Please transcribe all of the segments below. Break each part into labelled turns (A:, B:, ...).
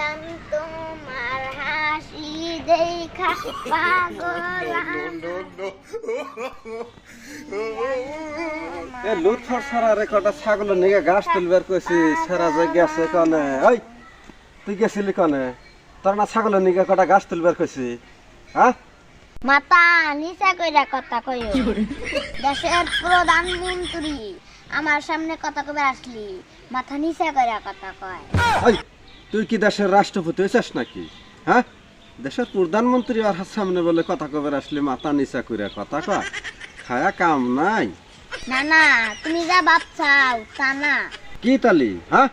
A: আম তোমার হাসি দেখা পাগল
B: এ লুৎফর সারা রে কটা ছাগল নিগে গাছ তুলবার কইছি সারা যে গেছে কনে? ওই তুই গেছিলি কনে? তোর না ছাগল নিগে কটা গাছ তুলবার কইছি হ্যাঁ?
A: মাতা নিচা কইরা কথা কইও। দেশের প্রধানমন্ত্রী আমার সামনে কথা কবে আসলি মাথা নিচা কইরা কথা কয়।
B: তুই কি দেশের রাষ্ট্রপতি হইছিস নাকি? হ্যাঁ? দেশের প্রধানমন্ত্রী আর সামনে বলে কথা কবার আসলি মাথা নিচা কইরা কথা কয়। খায়া কাম নাই।
A: না না তুমি যা ভাবছাও তা না।
B: কি তালি হ্যাঁ?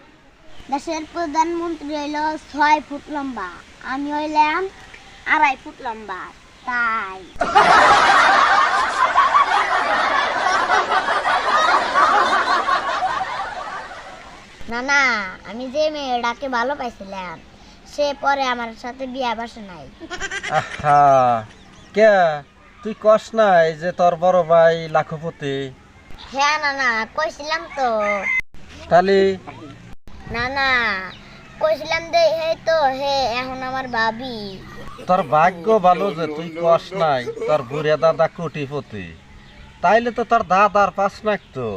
A: দেশের প্রধানমন্ত্রী হইল ছয় ফুট লম্বা আমি হইলাম আড়াই ফুট লম্বা তাই। না আমি যে মেয়েটাকে ভালো পাইছিলাম সে পরে আমার সাথে বিয়া বসে নাই।
B: আহা কে? তুই কস নাই যে তোর বড় ভাই লাখপতি?
A: হ্যাঁ না না কইছিলাম তো।
B: তালি
A: না না কইছিলাম দে হে তো হে এখন আমার ভাবি।
B: তোর ভাগ্য ভালো যে তুই কস নাই তোর বুড়ে দাদা কোটিপতি। তাইলে তো তোর দাদার পাস নাক তো।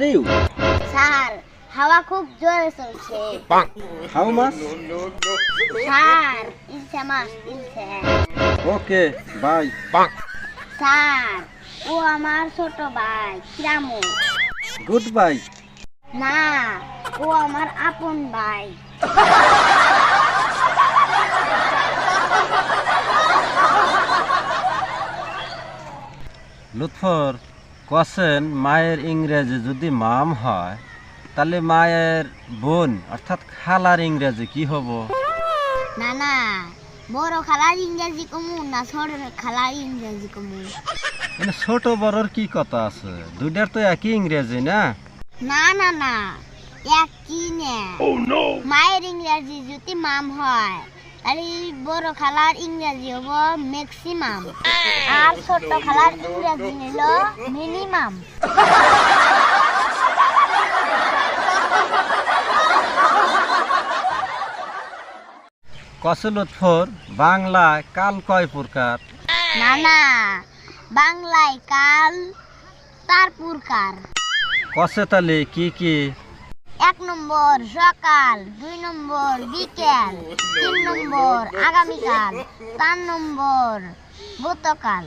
B: You?
A: স্যার হাওয়া খুব জোরে চলছে
B: How much?
A: স্যার ইলছে মাস ইলছে
B: Okay, bye.
A: স্যার ও আমার ছোট ভাই কিরামু
B: Goodbye.
A: না ও আমার আপন ভাই
B: লুৎফর কছেন মায়ের ইংরেজি যদি মাম হয় তাহলে মায়ের বোন অর্থাৎ খালার ইংরেজি কি হব?
A: না না বড় খালার ইংরেজি কমু না ছোট খালার ইংরেজি কমু
B: মানে ছোট বড়র কি কথা আছে? দুইটার তো একই ইংরেজি না?
A: না না না এক কি নে মায়ের ইংরেজি যদি মাম হয় তাহলে বড় খালার ইংরেজি হব ম্যাক্সিমাম আর ছোট খালার ইংরেজি নিল মিনিমাম
B: কছে লুৎফর বাংলায় কাল কয় প্রকার?
A: না না বাংলায় কাল তার পুরকার।
B: কছে তাহলে কি কি
A: এক নম্বর সকাল দুই নম্বর বিকেল তিন নম্বর আগামীকাল চার নম্বর গতকাল